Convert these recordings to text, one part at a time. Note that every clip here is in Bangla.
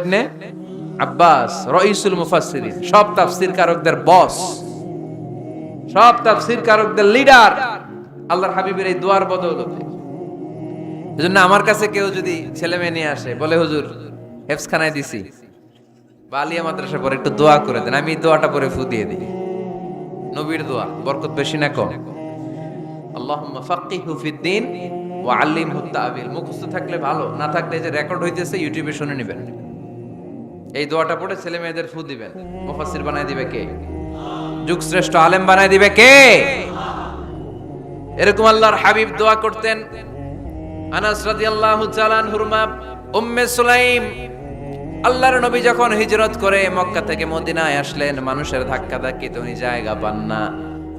ইবনে আব্বাস, রইসুল মুফাসসিরিন, সব তাফসীর কারকদের বস সব তাফসীর কারকদের লিডার আল্লাহর হাবিবের এই দোয়ার এজন্য আমার কাছে কেউ যদি ছেলে মেয়ে নিয়ে আসে, বলে, হুজুর হেফসখানায় দিছি। বালিয়া মাদ্রাসা পরে একটু দোয়া করে দেন, আমি দোয়াটা পরে ফু দিয়ে দিই। নবীর দোয়া, বরকত বেশি না কম। আল্লাহুম্মা ফাক্কিহু ফিদ্দিন ওয়া আল্লিমহু তা'বিল, মুখস্থ থাকলে ভালো, না থাকলে যে রেকর্ড হইতেছে ইউটিউবে শুনে নেবেন। এই দোয়াটা পড়ে ছেলে মেয়েদের ফু দিবেন। মুফাসসির বানায় দিবে কে? যুগ শ্রেষ্ঠ আলেম বানায় দিবে কে? এরকম আল্লাহর হাবিব দোয়া করতেন। আনাস রাদিয়াল্লাহু তাআলা আনহুর মা, উম্মে সুলাইম, আল্লাহর নবী যখন হিজরত করে মক্কা থেকে মদিনায় আসলেন, মানুষের ধাক্কা ধাক্কিতে উনি জায়গা পান না।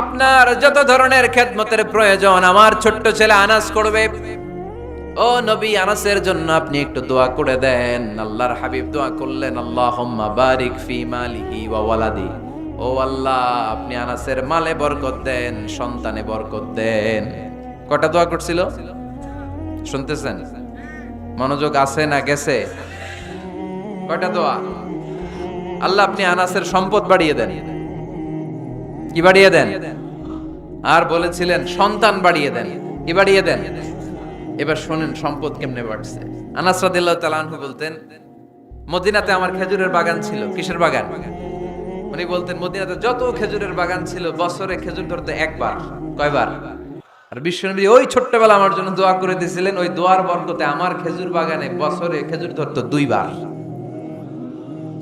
আপনার যত ধরনের খেদমতের প্রয়োজন, আমার ছোট্ট ছেলে আনাস করবে। ও নবী আনাসের জন্য আপনি একটু দোয়া করে দেন। আল্লাহর হাবিব দোয়া করলেন, আল্লাহুম্মা বারিক ফি মালিহি ওয়া ওয়ালাদি। ও আল্লাহ, আপনি আনাসের মালে বরকত দেন, সন্তানে বরকত দেন। কটা দোয়া করছিল? শুনতেছেন? মনোযোগ আছে না গেছে? কয়টা দোয়া? আল্লাহ, আপনি আনাসের সম্পদ বাড়িয়ে দেন। কি বাড়িয়ে দেন? আর বলেছিলেন, সন্তান বাড়িয়ে দেন। কি বাড়িয়ে দেন? এবার শোনেন সম্পদ কেমনে বাড়ছে। তাআলা বলতেন, মদিনাতে আমার খেজুরের বাগান ছিল। কিসের বাগান? উনি বলতেন, মদিনাতে যত খেজুরের বাগান ছিল, বছরে খেজুর ধরতে একবার, কয়বার? আর বিশ্বনবী ওই ছোট্টবেলা আমার জন্য দোয়া করে দিয়েছিলেন, ওই দোয়ার বরকতে আমার খেজুর বাগানে বছরে খেজুর ধরতো দুইবার।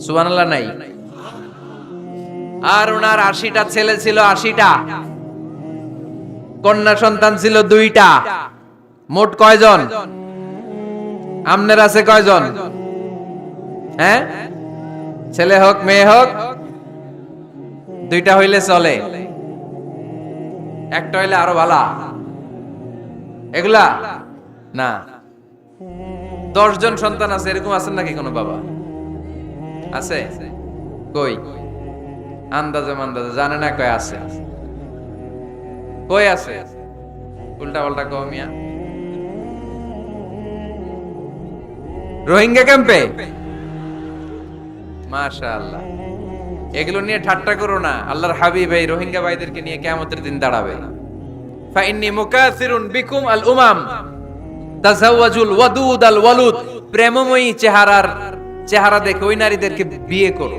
সুবহানাল্লাহ, নাই? আর ওনার আশিটা ছেলে ছিল আশিটা। কন্যা সন্তান ছিল দুইটা। মোট কয়জন? আমনের আছে কয়জন? হ্যাঁ? ছেলে হোক, মেয়ে হোক, দুইটা হইলে চলে। একটা হইলে আরও ভালা এগুলা? না। দশ জন সন্তান আছে, এরকম আছেন নাকি কোনো বাবা? আছে? কই? আন্দাজে মান্দাজে, জানে না কয় আছে। কই আছে? উল্টা পাল্টা কও মিয়া। রোহিঙ্গা ক্যাম্পে? মাশাআল্লাহ। এগুলো নিয়ে ঠাট্টা করো না। আল্লাহর হাবিব এই রোহিঙ্গা ভাইদেরকে নিয়ে কিয়ামতের দিন দাঁড়াবে। ফাইন্নি মুকাসিরুন বিকুম আল উমাম। তাজাওয়াজুল ওয়াদুদ আল ওয়ালুদ। প্রেমময়ী চেহারার চেহারা দেখে ওই নারীদেরকে বিয়ে করো।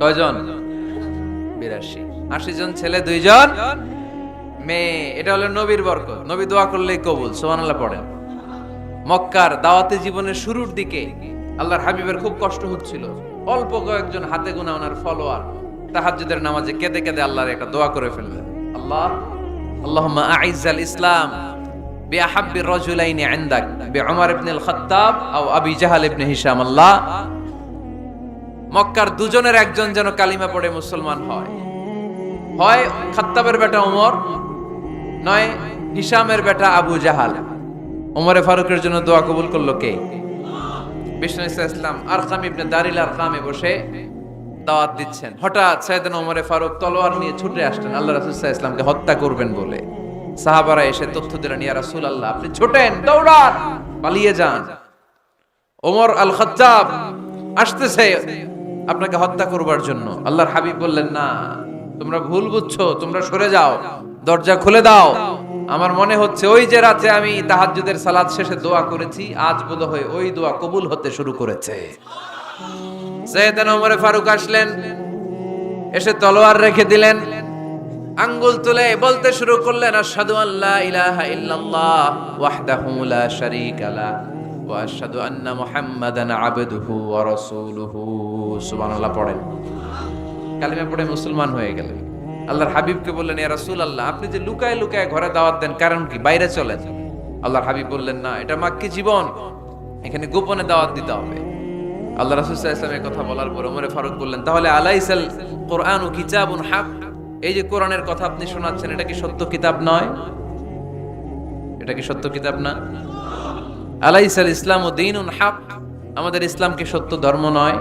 কয়জন? বিরাশি। আশি জন ছেলে, দুইজন মেয়ে। এটা হলো নবীর বর্গ নবী দোয়া করলেই কবুল সোমানাল্লাহ পড়েন। মক্কার দাওয়াতে জীবনের শুরুর দিকে আল্লাহর হাবিবের খুব কষ্ট হচ্ছিল। অল্প কয়েকজন হাতে গুনা ওনার ফলোয়ার তাহাজ্জুদের নামাজে কেঁদে কেঁদে আল্লাহর একটা দোয়া করে ফেললেন। আল্লাহ, আল্লাহুম্মা আইজাল ইসলাম বিআহাব্বি রাজুলাইনি ইনদাক বিউমার ইবনে আল খাত্তাব আও আবি জাহাল ইবনে হিশাম, আল্লাহ মক্কার দুজনের একজন যেন কালিমা পড়ে মুসলমান হয়। হয় খাত্তাবের বেটা ওমর, নয় হিসামের বেটা আবু জাহাল। ওমরে ফারুকের জন্য দোয়া কবুল করল কে? বিষ্ণু ইসলাম, আরকাম ইবনে দারিল আরকামে বসে দাওয়াত দিচ্ছেন। হঠাৎ সাইদান ওমরে ফারুক তলোয়ার নিয়ে ছুটে আসলেন। আল্লাহ রাসূল ইসলামকে হত্যা করবেন বলে। সাহাবারা এসে তথ্য দিলেন, ইয়া রাসূল আল্লাহ আপনি ছোটেন, দৌড়ান, পালিয়ে যান। ওমর আল খাত্তাব আসতেছে আপনাকে হত্যা করবার জন্য। আল্লাহর হাবিব বললেন, না, তোমরা ভুল বুঝছ, তোমরা সরে যাও, দরজা খুলে দাও। আমার মনে হচ্ছে ওই যে রাতে আমি তাহাজ্জুদের সালাত শেষে দোয়া করেছি, আজ বোধ হয় ওই দোয়া কবুল হতে শুরু করেছে। সৈয়দান ওমরে ফারুক আসলেন, এসে তলোয়ার রেখে দিলেন, আঙ্গুল তুলে বলতে শুরু করলেন, আশহাদু আল্লা ইলাহা ইল্লাল্লাহ ওয়াহদাহু লা শারীকা লা আশহাদু আন্না মুহাম্মাদান আবদুহু ওয়া রাসূলুহু সুবহানাল্লাহ, পড়েন। কালিমা পড়ে মুসলমান হয়ে আল্লাহর হাবিবকে বললেন ইয়া রাসূলুল্লাহ, আপনি যে লুকায় লুকায় ঘরে দাওয়াত দেন, কারণ কি? বাইরে চলেন। আল্লাহর হাবিব বললেন, না, এটা মাক্কি জীবন। এখানে গোপনে দাওয়াত দিতে হবে। আল্লাহ রাসূল সাল্লাল্লাহু কথা বলার পর ওমরে ফারুক বললেন, তাহলে আলাইসাল কোরআন ও কিতাবুন হাক? এই যে কোরআনের কথা আপনি শোনাচ্ছেন, এটা কি সত্য কিতাব নয়? এটা কি সত্য কিতাব না? আলাইসাল ইসলাম ও দিনুন হাক। আমাদের ইসলাম কি সত্য ধর্ম নয়।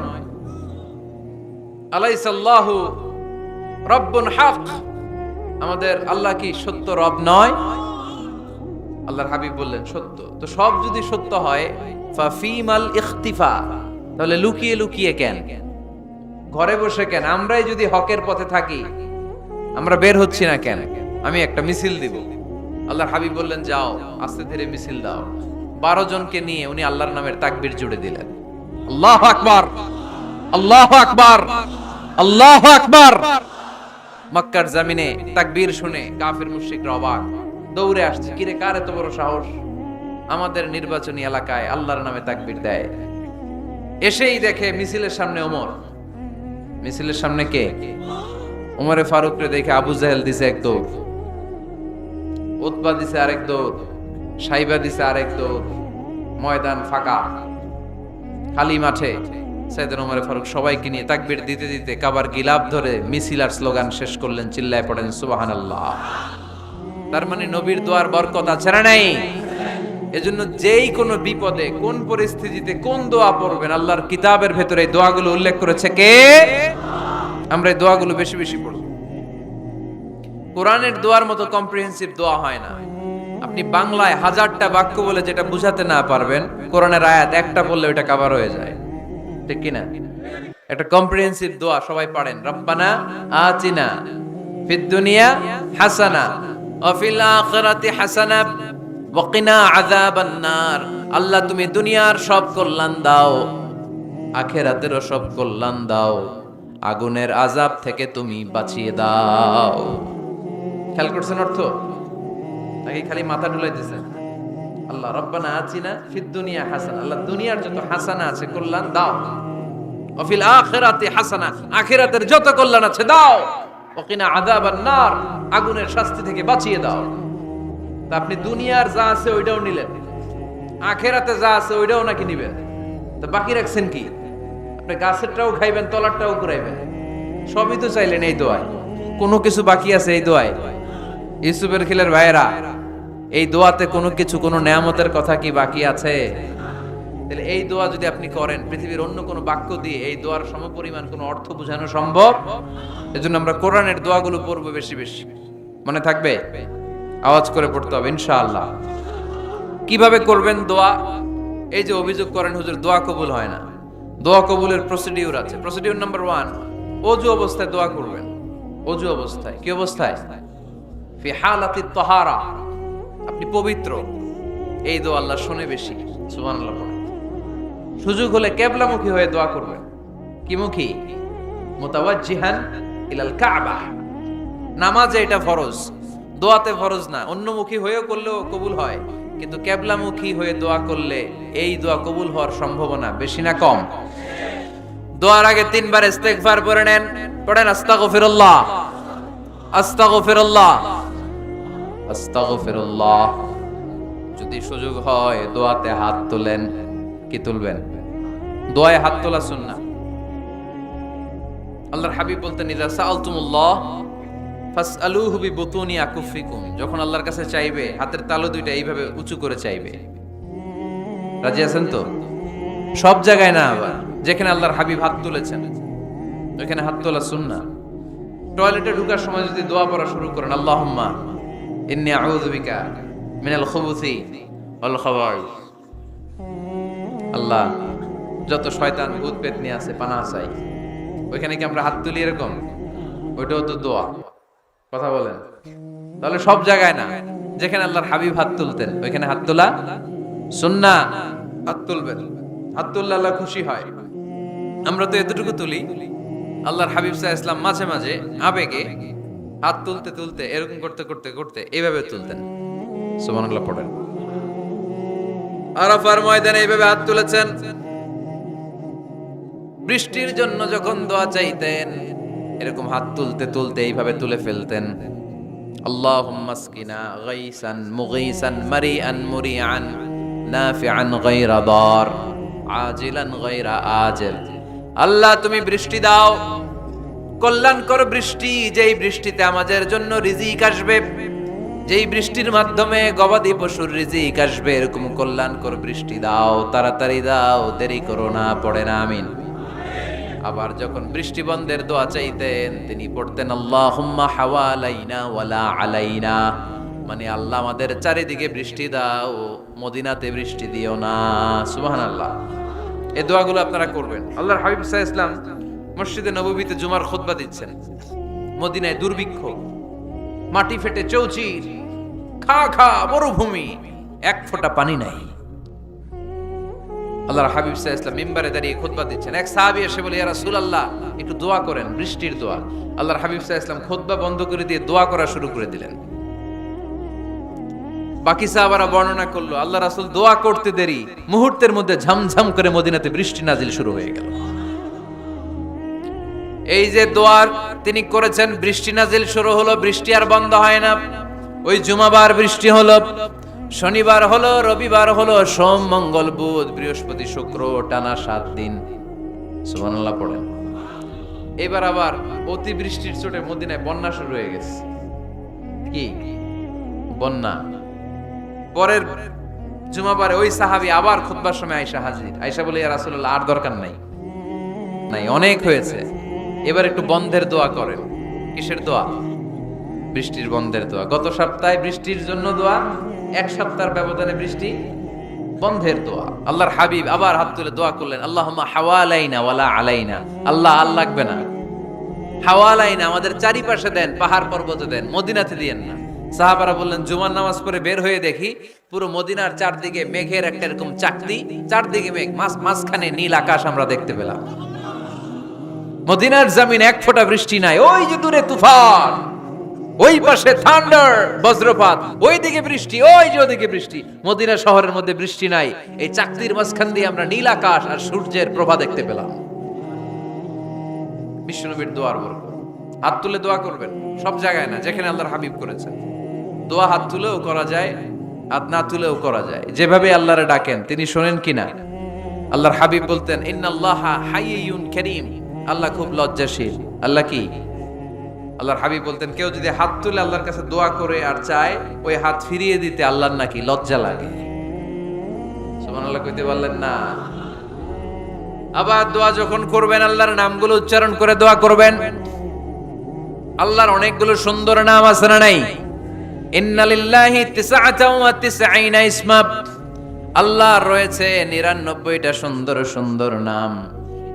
আলাইসাল্লাহু রব্বুন হাক। আমাদের আল্লাহ কি সত্য রব নয়? আল্লাহর হাবিব বললেন, সত্য। তো সব যদি সত্য হয় ফাফিমাল ইখতিফা। তাহলে লুকিয়ে লুকিয়ে কেন? ঘরে বসে কেন? আমরাই যদি হকের পথে থাকি, আমরা বের হচ্ছি না কেন? আমি একটা মিছিল দিব। আল্লাহর হাবিব বললেন, যাও, আস্তে ধীরে মিছিল দাও। বারো জনকে নিয়ে উনি আল্লাহর নামের তাকবির জুড়ে দিলেন। আল্লাহ আকবার আল্লাহ আকবার আল্লাহ আকবার। মক্কার জামিনে তাকবীর শুনে কাফির মুশরিকরা অবাক। দৌড়ে আসছে, কিরে, কার এত বড় সাহস? আমাদের নির্বাচনী এলাকায় আল্লাহর নামে তাকবীর দেয়। এসেই দেখে মিছিলের সামনে ওমর। মিছিলের সামনে কে? ওমরে ফারুকরে দেখে আবু জাহেল দিছে এক দৌড়। উতবা দিছে আরেক দৌড়। সাইবা দিছে আরেক দৌড় ময়দান ফাঁকা। খালি মাঠে। সাইদান ওমরে ফারুক, সবাইকে নিয়ে তাকবীর দিতে দিতে কাবার গিলাপ ধরে মিছিল আর স্লোগান শেষ করলেন, চিল্লায় পড়েন, সুবহানাল্লাহ। তার মানে নবীর দোয়ার বরকত আছে না নাই? এজন্য যেই কোনো বিপদে, কোন পরিস্থিতিতে, কোন দোয়া পড়বেন, আল্লাহর কিতাবের ভেতরে এই দোয়াগুলো উল্লেখ করেছে কে? আমরা এই দোয়াগুলো বেশি বেশি পড়ব। কোরআনের দোয়ার মতো কম্প্রিহেন্সিভ দোয়া হয় না। আপনি বাংলায় হাজারটা বাক্য বলে যেটা বুঝাতে না পারবেন, কোরআনের আয়াত একটা বললে ওটা কভার হয়ে যায়। ঠিক কিনা? একটা কম্প্রিহেন্সিভ দোয়া সবাই পারেন, রব্বানা আতিনা ফিদ দুনিয়া হাসানা ওয়া ফিল আখিরাতি হাসানা ওয়া কিনা আযাবান নার। আল্লাহ, তুমি দুনিয়ার সব কল্যাণ দাও, আখেরাতেরও সব কল্যাণ দাও, আগুনের আজাব থেকে তুমি বাঁচিয়ে দাও। খেয়াল করছেন অর্থ? নাকি খালি মাথা ডুলাইতেছেন আল্লাহ, রব্বানা আছিনা ফিদ দুনিয়া হাসান। আল্লাহ, দুনিয়ার যত হাসানা আছে, কল্যাণ দাও। অফিল আখিরাতে হাসানা। আখিরাতের যত কল্যাণ আছে, দাও। ওকিনা আযাবান নার। আগুনের শাস্তি থেকে বাঁচিয়ে দাও। তা আপনি দুনিয়ার যা আছে, ওইটাও নিলেন। আখেরাতে যা আছে, ওইটাও নাকি নিবেন? তো বাকি রাখছেন কি? আপনি গাছেরটাও খাইবেন, তলারটাও ঘুরাইবেন সবই তো চাইলেন এই দোয়ায়। কোনো কিছু বাকি আছে এই দোয়ায়। ইউসুফের খিলের ভাইয়েরা এই দোয়াতে কোনো কিছু, কোনো নেয়ামতের কথা কি বাকি আছে? তাহলে এই দোয়া যদি আপনি করেন, পৃথিবীর অন্য কোনো বাক্য দিয়ে এই দোয়ার সমপরিমাণ কোনো অর্থ বোঝানো সম্ভব? এজন্য আমরা কোরআনের দোয়াগুলো পড়ব বেশি বেশি। মনে থাকবে? আওয়াজ করে পড়তে হবে, ইনশাআল্লাহ। কীভাবে করবেন দোয়া? এই যে অভিযোগ করেন, হুজুর, দোয়া কবুল হয় না। দোয়া কবুলের প্রসিডিউর আছে। প্রসিডিউর নাম্বার ওয়ান অজু অবস্থায় দোয়া করবেন। অজু অবস্থায়। কি অবস্থায়? ফি হালাতি তহারা আপনি পবিত্র। এই দোয়া আল্লাহ শুনে বেশি। সুবহানাল্লাহ পড়েন। সুযোগ হলে কেবলামুখী হয়ে দোয়া করবেন। কি মুখী? মুতাওয়াজ্জিহান ইলাল কাবা। নামাজে এটা ফরজ। দোয়াতে ফরজ না। অন্যমুখী হয়েও করলেও কবুল হয়। কিন্তু কেবলামুখী হয়ে দোয়া করলে এই দোয়া কবুল হওয়ার সম্ভাবনা বেশি না কম। দোয়ার আগে তিনবার ইস্তেগফার পড়ে নেন। পড়েন আস্তাগফিরুল্লাহ। আস্তাগফিরুল্লাহ। আস্তাগফিরুল্লাহ। যদি সুযোগ হয় দোয়াতে হাত তোলেন, কি তুলবেন? দোয়ায় হাত তোলা সুন্না আল্লাহর হাবিব বলতেন সাআলতুমুল্লাহ, ফাসআলুহু বিবুতুনি আকুফিকুম। যখন আল্লাহর কাছে চাইবে, হাতের তালু দুইটা এইভাবে উঁচু করে চাইবে। রাজি আছেন তো? সব জায়গায় না আবার, যেখানে আল্লাহর হাবিব হাত তুলেছেন, ওইখানে হাত তোলা সুন্না টয়লেটে ঢুকার সময় যদি দোয়া পড়া শুরু করেন, আল্লাহুম্মা ইন্নী আউযু বিকা মিনাল খুবুসি ওয়াল খাবাইস। আল্লাহ, যত শয়তান ভূত আছে পানা চাই। ওইখানে কি আমরা হাত তুলি এরকম? ওইটাও তো দোয়া। কথা বলেন। তাহলে সব জায়গায় না, যেখানে আল্লাহর হাবিব হাত তুলতেন, ওইখানে হাত তোলা সুন্না। হাত তুলবেন। হাত তুললে আল্লাহ খুশি হয়। আমরা তো এতটুকু তুলি। আল্লাহর হাবিব সাহা ইসলাম মাঝে মাঝে আবেগে হাত তুলতে তুলতে এরকম করতে করতে করতে এইভাবে তুলতেন সুবহানাল্লাহ পড়েন আরাফার ময়দানে এইভাবে হাত তুলেছেন বৃষ্টির জন্য যখন দোয়া চাইতেন এরকম হাত তুলতে তুলতে এইভাবে তুলে ফেলতেন اللهم اسقنا غيثا مغيثا مريئا مريعا نافعا غير ضار عاجلا غير آجل আল্লাহ তুমি বৃষ্টি দাও কল্যাণকর বৃষ্টি, যেই বৃষ্টিতে আমাদের জন্য রিজিক আসবে, যেই বৃষ্টির মাধ্যমে গবাদি পশুর রিজিক আসবে, এরকম কল্যাণকর বৃষ্টি দাও, তাড়াতাড়ি দাও, দেরি করো না, পড়ে না, আমিন। আবার যখন বৃষ্টি বন্ধের দোয়া চাইতেন, তিনি পড়তেন, আল্লাহুম্মা হাওয়ালাইনা ওয়ালা আলাইনা। মানে আল্লাহ আমাদের চারিদিকে বৃষ্টি দাও, মদিনাতে বৃষ্টি দিও না। সুবহানাল্লাহ। এই দোয়াগুলো আপনারা করবেন। আল্লাহর হাবিব ইসলাম মসজিদে নববীতে জুমার খুতবা দিচ্ছেন। মদিনায় দুর্ভিক্ষ, মাটি ফেটে চৌচির, খা খা, মরুভূমি, এক ফোঁটা পানি নাই। আল্লাহর হাবিব সাহা ইসলাম মিম্বারে দাঁড়িয়ে খুতবা দিচ্ছেন। এক সাহাবি এসে বলে, ইয়া রাসূলুল্লাহ, একটু দোয়া করেন, বৃষ্টির দোয়া। আল্লাহর হাবিব সাহা ইসলাম খুতবা বন্ধ করে দিয়ে দোয়া করা শুরু করে দিলেন। বাকি সাহাবারা বর্ণনা করল, আল্লাহ রাসূল, দোয়া করতে দেরি। মুহূর্তের মধ্যে ঝমঝম করে মদিনাতে বৃষ্টি নাজিল শুরু হয়ে গেল। এই যে দোয়ার, তিনি করেছেন, বৃষ্টি নাজিল শুরু হলো, বৃষ্টি আর বন্ধ হয় না। ওই জুমাবার বৃষ্টি হলো, শনিবার হলো, রবিবার হলো, সোম, মঙ্গল, বুধ, বৃহস্পতি, শুক্র, টানা সাত দিন। পড়েন। এবার আবার অতি বৃষ্টির চোটে মদিনায় বন্যা শুরু হয়ে গেছে। কি? বন্যা। পরের জুমাবারে ওই সাহাবি আবার খুতবার সময় আয়সা হাজির। আয়সা বলে, ইয়া আর দরকার নাই। নাই, অনেক হয়েছে। এবার একটু বন্ধের দোয়া করেন। কিসের দোয়া? বৃষ্টির বন্ধের দোয়া। গত সপ্তাহে বৃষ্টির জন্য দোয়া, এক সপ্তাহের ব্যবধানে বৃষ্টি, বন্ধের দোয়া। আল্লাহর হাবিব আবার হাত তুলে দোয়া করলেন আল্লাহ হাওয়ালাইনা ওয়ালা আলাইনা। আল্লাহ আর লাগবে না। হাওয়ালাইনা আমাদের চারিপাশে দেন, পাহাড় পর্বতে দেন, মদিনাতে দিয়েন না। সাহাবারা বললেন, জুমার নামাজ পড়ে বের হয়ে দেখি, পুরো মদিনার চারদিকে মেঘের একটা এরকম চাকতি, চারদিকে মেঘ মাঝ মাঝখানে নীল আকাশ আমরা দেখতে পেলাম। মদিনার জামিন এক ফোঁটা বৃষ্টি নাই। ওই যে দূরে তুফান, ওই পাশে থান্ডার, বজ্রপাত ওই দিকে বৃষ্টি, ওই যে ওদিকে বৃষ্টি। মদিনা শহরের মধ্যে বৃষ্টি নাই। এই চাকতির মাঝখান দিয়ে আমরা নীল আকাশ আর সূর্যের প্রভা দেখতে পেলাম। বিশ্বনবীর দোয়ার বরকত হাত তুলে দোয়া করবেন, সব জায়গায় না, যেখানে আল্লাহর হাবিব করেছেন। দোয়া হাত তুলেও করা যায়, হাত না তুলেও করা যায়। যেভাবে আল্লাহরে ডাকেন, তিনি শোনেন কিনা? আল্লাহর হাবিব বলতেন, ইন্নাল্লাহ হাইয়ুন কারীম। আল্লাহ খুব লজ্জাশীল। আল্লাহ কি? আল্লাহর হাবিব বলতেন, কেউ যদি হাত তুলে আল্লাহর কাছে দোয়া করে আর চায়, ওই হাত ফিরিয়ে দিতে আল্লাহর নাকি লজ্জা লাগে। সুবহানাল্লাহ কইতে পারলেন, না। আবার দোয়া যখন করবেন, আল্লাহর নামগুলো উচ্চারণ করে দোয়া করবেন। আল্লাহর অনেকগুলো সুন্দর নাম আছে না নাই? ইন্নালিল্লাহি তিসআতাও ওয়া তিসঈনা ইসমা আল্লাহর রয়েছে নিরানব্বইটা সুন্দর সুন্দর নাম।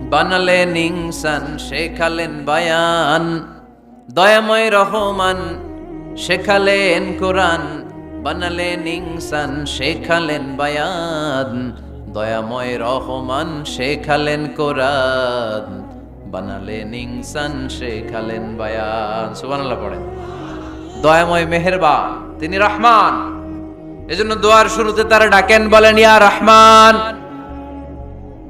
বানালেন ইনসান শেখালেন বায়ান। দয়াময় রহমান, শেখালেন কোরআন। বানালেন ইনসান শেখালেন বায়ান। দয়াময় রহমান, শেখালেন কোরআন। বানালেন ইনসান শেখালেন বায়ান। সুবহানাল্লাহ পড়েন। দয়াময় মেহেরবান, তিনি রহমান। এজন্য দোয়ার শুরুতে তারা ডাকেন, বলেন, ইয়া রহমান।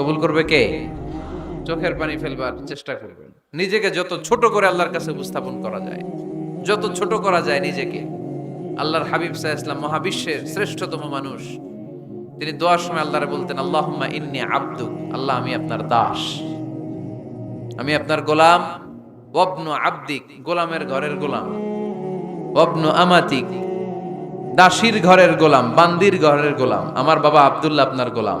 কবুল করবে কে? চোখের পানি ফেলবার চেষ্টা করবেন। নিজেকে যত ছোট করে আল্লাহর কাছে উপস্থাপন করা যায়, যত ছোট করা যায় নিজেকে। আল্লাহর হাবিব সাহা ইসলাম মহাবিশ্বের শ্রেষ্ঠতম মানুষ। তিনি দোয়ার সময় আল্লাহরে বলতেন, আল্লাহুম্মা ইন্নি আব্দু আল্লাহ আমি আপনার দাস। আমি আপনার গোলাম। ওবনু আব্দিক, গোলামের ঘরের গোলাম। ওবনু আমাতিক, দাসীর ঘরের গোলাম, বান্দির ঘরের গোলাম। আমার বাবা আবদুল্লাহ আপনার গোলাম।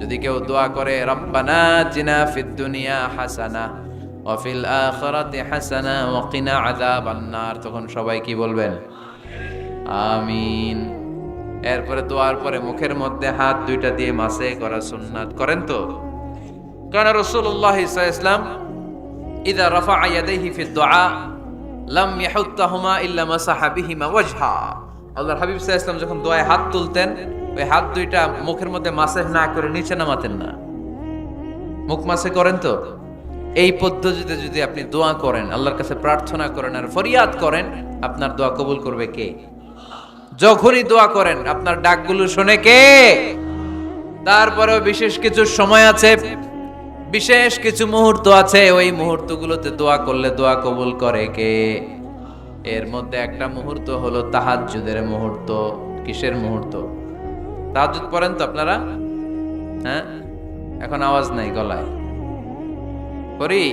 যদি কেউ দোয়া করে, রব্বানা জিনা ফিদ দুনিয়া হাসানা ওয়াফিল আখিরাতি হাসানা ওয়া কিনা আযাবান তখন সবাই কি বলবেন? আমিন। এরপরে দোয়ার পরে মুখের মধ্যে হাত দুইটা দিয়ে মাসে করা সুন্নাত করেন তো? কারণ রাসূলুল্লাহ ইসলাম ইদা রাফা ইয়াদাইহি ফি দুআ, লাম ইয়াহুত্তাহুমা ইল্লা মাসাহা বিহিমা ওয়াজহা। আল্লাহর হাবিব সাল্লাল্লাহু ইসলাম যখন দোয়ায় হাত তুলতেন ওই হাত দুইটা মুখের মধ্যে মাসে না করে নিচে নামাতেন না। মুখ মাসে করেন তো? এই পদ্ধতিতে যদি আপনি দোয়া করেন, আল্লাহর কাছে প্রার্থনা করেন আর ফরিয়াদ করেন, আপনার দোয়া কবুল করবে কে? যখনই দোয়া করেন, আপনার ডাকগুলো শুনে কে? তারপরেও বিশেষ কিছু সময় আছে, বিশেষ কিছু মুহূর্ত আছে, ওই মুহূর্তগুলোতে দোয়া করলে দোয়া কবুল করে কে? এর মধ্যে একটা মুহূর্ত হলো তাহাজ্জুদের মুহূর্ত। কিসের মুহূর্ত? তাহাজ্জুদ পড়েন তো আপনারা হ্যাঁ এখন আওয়াজ নাই গলায় করি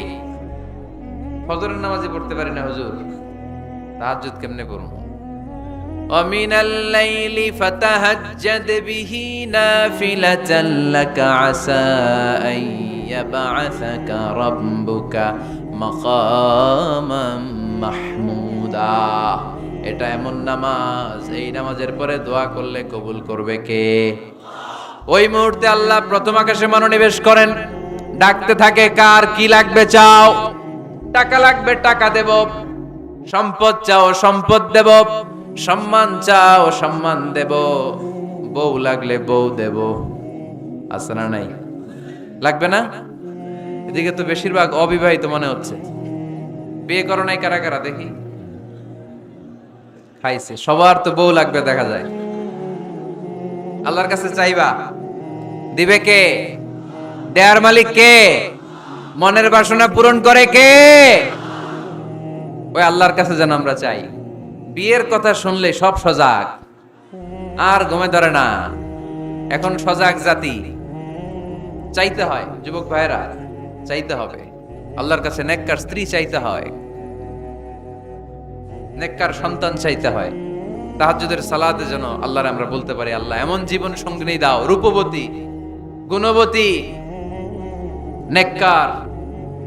ফজরের নামাজে পড়তে পারি না হুজুর তাহাজ্জুদ কেমনে করবো ومن الليل فتهجد به نافلة لك عسى أن يبعثك ربك مقاما محمودا এটা এমন নামাজ, এই নামাজের পরে দোয়া করলে কবুল করবে কে? ওই মুহূর্তে আল্লাহ প্রথম আকাশে মনোনিবেশ করেন। ডাকতে থাকে, কার কি লাগবে চাও? টাকা লাগবে, টাকা দেব। সম্পদ চাও, সম্পদ দেব। সম্মান চাও, সম্মান দেব। বউ লাগলে বউ দেব। আছে না নাই? লাগবে না? এদিকে তো বেশিরভাগ অবিবাহিত মনে হচ্ছে। বিয়ে করো নাই কারা কারা, দেখি। খাইছে। সবার তো বউ লাগবে, দেখা যায়। আল্লাহর কাছে চাইবা। দিবে কে? দেয়ার মালিক কে? মনের বাসনা পূরণ করে কে? ওই আল্লাহর কাছে যেন আমরা চাই। বিয়ের কথা শুনলে সব সজাগ। আর ঘুমে ধরে না। এখন সজাগ জাতি। চাইতে হয়, যুবক ভাইরা চাইতে হবে। আল্লাহর কাছে নেককার স্ত্রী চাইতে হয়। নেককার সন্তান চাইতে হয়। তাহাজ্জুদের সালাতে যেন আল্লাহর আমরা বলতে পারি, আল্লাহ, এমন জীবন সঙ্গিনী দাও, রূপবতী, গুণবতী, নেককার,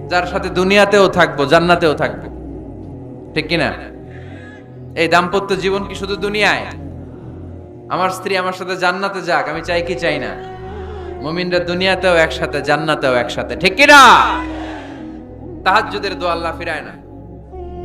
যার সাথে দুনিয়াতেও থাকব, জান্নাতেও থাকব। ঠিক কিনা? এই দাম্পত্য জীবন কি শুধু দুনিয়ায়? আমার স্ত্রী আমার সাথে জান্নাতে যাক, আমি চাই কি চাই না? মুমিনরা দুনিয়াতেও একসাথে, জান্নাতেও একসাথে। ঠিক কিনা? তাহাজ্জুদের দোয়া আল্লাহ ফিরায় না।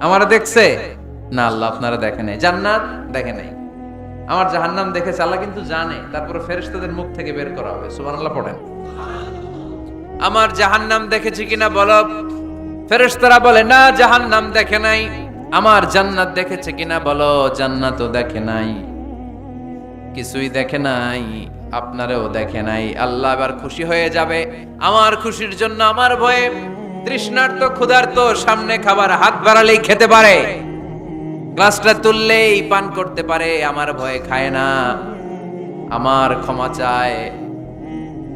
আমারা দেখছে? না, আল্লাহ আপনারা দেখে নাই। জান্নাত দেখে নাই। আমার জাহান্নাম দেখেছে, আল্লাহ কিন্তু জানে। তারপরে ফেরেশতাদের মুখ থেকে বের করা হবে। সুবহানাল্লাহ, পড়েন। আমার জাহান্নাম দেখেছি কিনা বলো? ফেরেশতারা বলে, না, জাহান্নাম দেখে নাই। আমার জান্নাত দেখেছে কিনা বলো? জান্নাতও দেখে নাই। কিছুই দেখে নাই, আপনারেও দেখে নাই। আল্লাহ এবার খুশি হয়ে যাবে। আমার খুশির জন্য, আমার ভয়ে তৃষ্ণার্ত, ক্ষুধার্ত, সামনে খাবার, হাত বাড়ালেই খেতে পারে। গ্লাসটা তুললেই পান করতে পারে, আমার ভয়ে খায় না। আমার ক্ষমা চায়,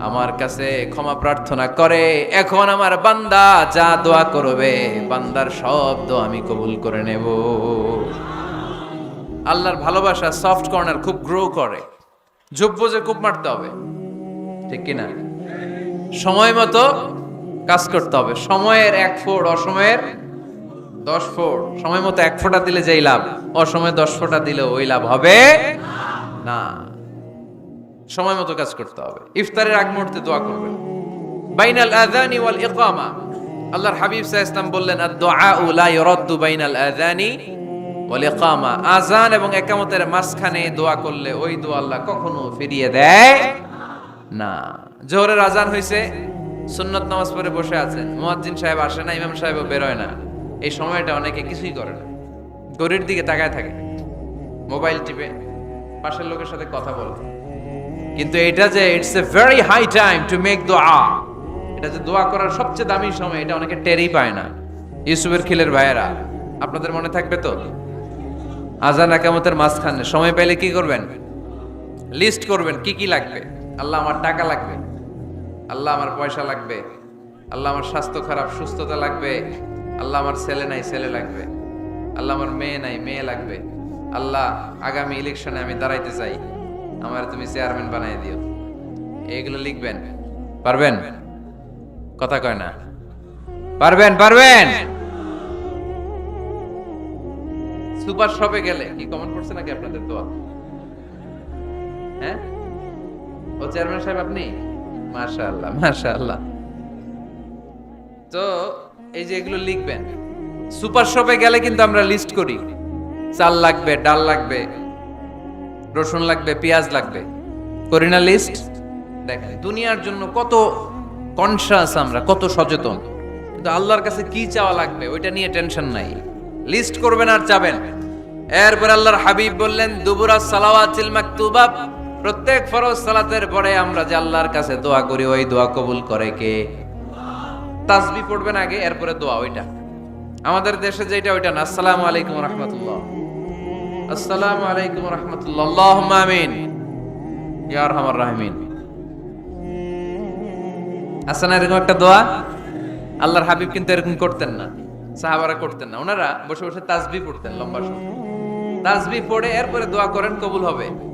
আমার কাছে ক্ষমা প্রার্থনা করে। এখন আমার বান্দা যা দোয়া করবে, বান্দার সব দোয়া আমি কবুল করে নেব। আল্লাহর ভালোবাসা সফট কর্নার খুব গ্রো করে। যোগ্য যে খুব মারতে হবে, ঠিক কিনা? সময় মতো কাজ করতে হবে। সময়ের এক ফোড়, অসময়ের দশ ফোড়। সময় মতো এক ফোঁটা দিলে যেই লাভ, অসময়ে দশ ফোঁটা দিলে ওই লাভ হবে না। সময় মতো কাজ করতে হবে। ইফতারের আগ মুহূর্তে দোয়া করবেন। বাইনাল আযানি ওয়াল ইকামা। আল্লাহর হাবিব আলাইহি সাল্লাম বললেন, আদ-দুআ লা ইউরাদ্দু বাইনাল আযানি ওয়াল ইকামা। আযান এবং ইকামতের মাঝখানে দোয়া করলে ওই দোয়া আল্লাহ কখনো ফিরিয়ে দেয় না। জোহরের আজান হইছে সুন্নত নামাজ পড়ে বসে আছেন। মুয়াজ্জিন সাহেব আসে না, ইমাম সাহেবও বেরোয় না। এই সময়টা অনেকে কিছুই করে না। গরির দিকে তাকায় থাকে। মোবাইল টিপে পাশের লোকের সাথে কথা বলে। কিন্তু এটা যে it's a very high time to make দোয়া এটা যে দোয়া করার সবচেয়ে দামি সময়, এটা অনেকে টেরই পায় না। ইউসুফের খিলের ভাইয়েরা, আপনাদের মনে থাকবে তো? আজান একামতের মাঝখানে সময় পেলে কি করবেন? লিস্ট করবেন, কি কি লাগবে? আল্লাহ আমার টাকা লাগবে। আল্লাহ আমার পয়সা লাগবে, আল্লাহ আমার স্বাস্থ্য খারাপ, সুস্থতা লাগবে, আল্লাহ আমার ছেলে নাই, ছেলে লাগবে, আল্লাহ আমার মেয়ে নাই, মেয়ে লাগবে, আল্লাহ আগামী ইলেকশনে আমি দাঁড়াইতে চাই, আমার তুমি চেয়ারম্যান বানাই দিও। এইগুলো লিখবেন, পারবেন? কথা কয় না। পারবেন পারবেন? সুপার শপে গেলে, কি কমেন্ট করছে নাকি আপনাদের দোয়া হ্যাঁ? ও চেয়ারম্যান সাহেব আপনি? মাশাআল্লাহ মাশাআল্লাহ। তো এই যে এগুলো লিখবেন, সুপার শপে গেলে কিন্তু আমরা লিস্ট করি। চাল লাগবে, ডাল লাগবে, রসুন লাগবে, পেঁয়াজ লাগবে। করি না লিস্ট দেখেন, দুনিয়ার জন্য কত কনসাস আমরা, কত সচেতন। কিন্তু আল্লাহর কাছে কি চাওয়া লাগবে, ওইটা নিয়ে টেনশন নাই। লিস্ট করবেন আর চাবেন। এরপর আল্লাহর হাবিব বললেন, দুবুরা সালাওয়াতিল মাকতুবা প্রত্যেক ফরজ সালাতের পরে আমরা যে আল্লাহর কাছে দোয়া করি, ওই দোয়া কবুল করে কে? তাসবি পড়বেন আগে, এরপরে দোয়া, ওইটা। আমাদের দেশে যেটা ওইটা না। আসসালামু আলাইকুম রহমতুল্লাহ। আসসালামু আলাইকুম রহমতুল্লাহ। আল্লাহুম্মা আমিন। ইয়া আরহামার রাহিমিন। আছে না, এরকম একটা দোয়া? আল্লাহর হাবিব কিন্তু এরকম করতেন না। সাহাবারা করতেন না। ওনারা বসে বসে তাসবি পড়তেন লম্বা সময়। তাসবি পড়ে, এরপরে দোয়া করেন, কবুল হবে।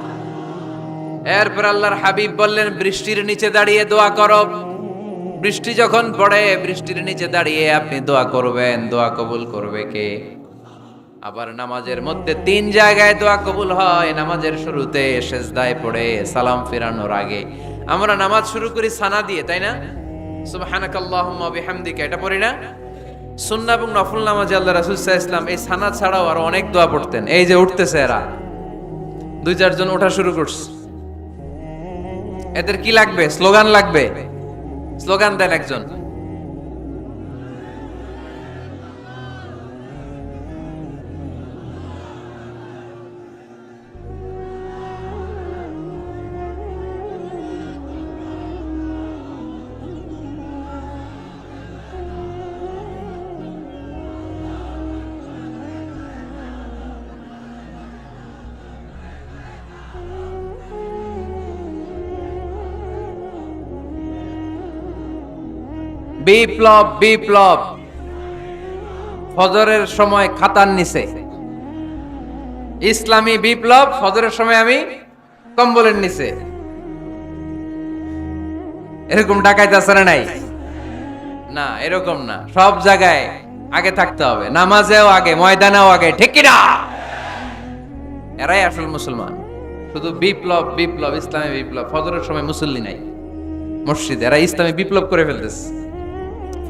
এরপর আল্লাহর হাবিব বললেন, বৃষ্টির নিচে দাঁড়িয়ে দোয়া করো। বৃষ্টি যখন পড়ে, বৃষ্টির নিচে দাঁড়িয়ে আপনি দোয়া করবেন। দোয়া কবুল করবে কে? আবার নামাজের মধ্যে তিন জায়গায় দোয়া কবুল হয়। নামাজের শুরুতে সেজদায় পড়ে, সালাম ফেরানোর আগে। আমরা নামাজ শুরু করি সানা দিয়ে, তাই না? সুবহানাকাল্লাহুম্মা বিহামদিকা, এটা পড়ি না? সুন্নাহ এবং নফল নামাজে আল্লাহ রাসূল সাল্লাল্লাহু এই সানা ছাড়াও আরও অনেক দোয়া পড়তেন। এই যে উঠতেছে এরা। দুই চারজন ওঠা শুরু করছে। এদের কি লাগবে? স্লোগান লাগবে? স্লোগান দেন একজন। বিপ্লব বিপ্লব। ফজরের সময় খাতার নিচে। ইসলামী বিপ্লব, ফজরের সময় আমি কম্বলের নিচে। এরকম ডাকাইতে না নাই? না, এরকম না। সব জায়গায় আগে থাকতে হবে। নামাজেও আগে, ময়দানেও আগে, ঠিক কিনা? এরাই আসল মুসলমান। শুধু বিপ্লব বিপ্লব, ইসলামী বিপ্লব। ফজরের সময় মুসল্লি নাই। মসজিদ, এরা ইসলামী বিপ্লব করে ফেলতেছে।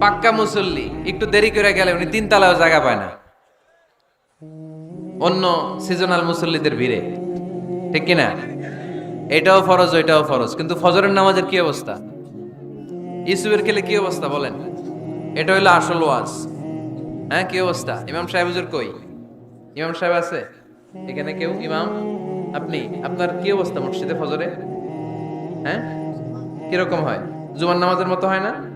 পাক্কা মুসল্লি, একটু দেরি করে গেলে উনি তিন তালাও জায়গা পায় না। অন্য সিজনাল মুসল্লিদের ভিড়ে। ঠিক কিনা? এটাও ফরজ, ওইটাও ফরজ। কিন্তু ফজরের নামাজের কি অবস্থা? ইসুবের খেলে কি অবস্থা বলেন? এটা হইল আসল ওয়াজ। হ্যাঁ কি অবস্থা? ইমাম সাহেব হুজুর কই? ইমাম সাহেব আছে? এখানে কেউ? ইমাম? আপনি? আপনার কি অবস্থা মসজিদে ফজরে? হ্যাঁ? কীরকম হয়? জুমার নামাজের মতো হয় না?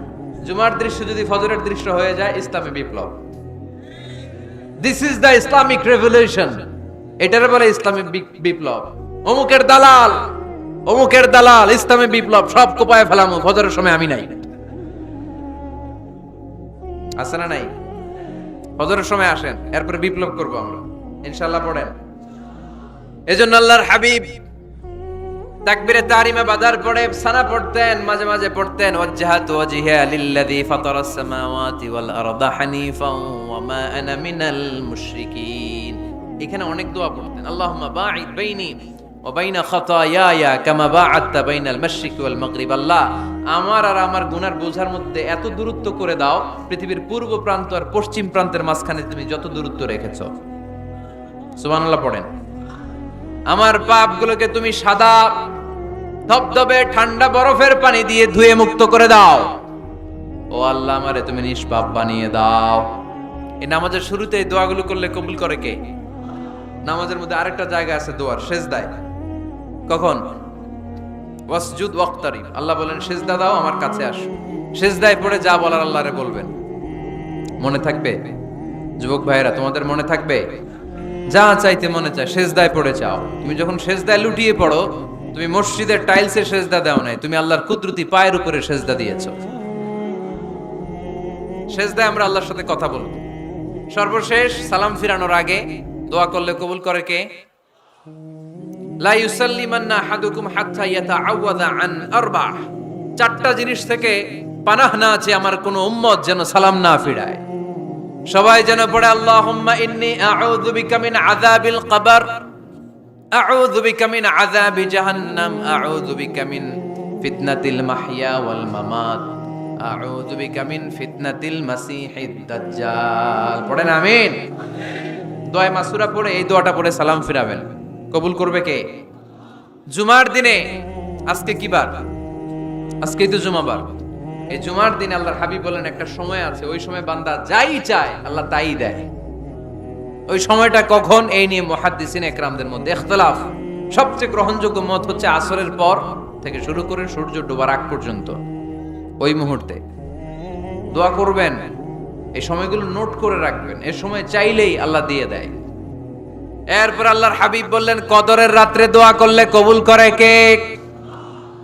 জুমার দৃশ্য যদি ফজরের দৃশ্য হয়ে যায়, ইসলামী বিপ্লব। This is the Islamic revolution এটার বলে ইসলামিক বিপ্লব। অমুকের দালাল অমুকের দালাল, ইসলামী বিপ্লব, সব কোপায় ফেলামু, ফজরের সময় আমি নাই। আছে না নাই? ফজরের সময় আসেন, এরপরে বিপ্লব করব আমরা। ইনশাল্লাহ পড়েন। এজন্য আল্লাহর হাবিব তাকবীরে তারিমা বাদার পড়ে, সানা পড়তেন, মাঝে মাঝে পড়তেন ওয়াজহাত ওয়াজহিয়া লিল্লাযী ফাতারাস সামাওয়াতি ওয়াল আরদা হানিফাও ওয়া মা আনা মিনাল মুশরিকিন। এখানে অনেক দোয়া পড়তেন, আল্লাহুম্মা বাঈদ বাইনি ওয়া বাইনা খাতায়ায়া কামা বাআদতা বাইনাল মাশরিকি ওয়াল মাগরিব। আল্লাহ, আমার আর আমার গুনার বোঝার মধ্যে এত দূরত্ব করে দাও, পৃথিবীর পূর্ব প্রান্ত আর পশ্চিম প্রান্তের মাঝখানে তুমি যত দূরত্ব রেখেছো। সুবহানাল্লাহ পড়েন। আমার পাপগুলোকে তুমি সাদা ধবধবে ঠান্ডা বরফের পানি দিয়ে ধুয়ে মুক্ত করে দাও। ও আল্লাহ আমারে, তুমি নিষ্পাপ বানিয়ে দাও। এই নামাজের শুরুতে এই দোয়াগুলো করলে কবুল করে কে? নামাজের মধ্যে আরেকটা জায়গা আছে দোয়ার, সেজদায়। কখন? ওয়াসজুদ ওয়াক্তারিব। আল্লাহ বলেন, সেজদা দাও, আমার কাছে আসো। সেজদায় পড়ে যা বলার আল্লাহরে বলবেন। মনে থাকবে? যুবক ভাইয়েরা, তোমাদের মনে থাকবে? যা চাইতে মনে চায়, সেজদায় পড়ে চাও তুমি যখন সেজদায় লুটিয়ে পড়ো, তুমি মসজিদের টাইলসে সেজদা দাও নাই, তুমি আল্লাহর কুদরতি পায়ের উপরে সেজদা দিয়েছ। সেজদায় আমরা আল্লাহর সাথে কথা বলব। সর্বশেষ সালাম ফিরানোর আগে দোয়া করলে কবুল করে কে? লা ইউসাল্লিমান্না আহাদুকুম হাত্তা ইয়াতাআওয়াদা আন আরবাহ। চারটা জিনিস থেকে পানাহ না আছে আমার কোনো উম্মত যেন সালাম না ফিরায়। সবাই যেন পড়ে, আল্লাহুম্মা ইন্নী আউযু মিন আযাবিল কবর, আউযু বিকা মিন আযাবি জাহান্নাম, আউযু বিকা মিন ফিতনাতিল মাহইয়া ওয়াল মামাত, আউযু বিকা মিন ফিতনাতিল মাসিহিদ দাজ্জাল। পড়েন, আমিন। দোয়া মাসুরা পড়ে, এই দোয়াটা পড়ে সালাম ফিরাবেন। কবুল করবে কে? জুমার দিনে, আজকে কি বার? আজকেই তো জুমাবার। এই জুমার দিন আল্লাহর হাবিব বলেন, একটা সময় আছে, ওই সময় বান্দা যাই চায়, আল্লাহ তাই দেয়। ওই সময়টা কখন? এই নিয়ে মুহাদ্দিসিন একরামদের মধ্যে ইখতিলাফ সবচেয়ে গ্রহণযোগ্য মত হচ্ছে আসরের পর থেকে শুরু করে সূর্য ডোবার আগ পর্যন্ত। ওই মুহূর্তে। দোয়া করবেন, এই সময়গুলো নোট করে রাখবেন, এ সময় চাইলেই আল্লাহ দিয়ে দেয়। এরপর আল্লাহর হাবিব বললেন, কদরের রাত্রে দোয়া করলে কবুল করে কে?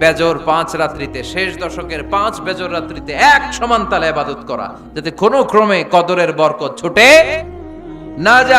বেজর পাঁচ রাত্রিতে, শেষ দশকের পাঁচ বেজর রাত্রিতে এক সমান তালে আবাদত করা, যাতে কোনো ক্রমে কদরের বরকত ছুটে না যায়।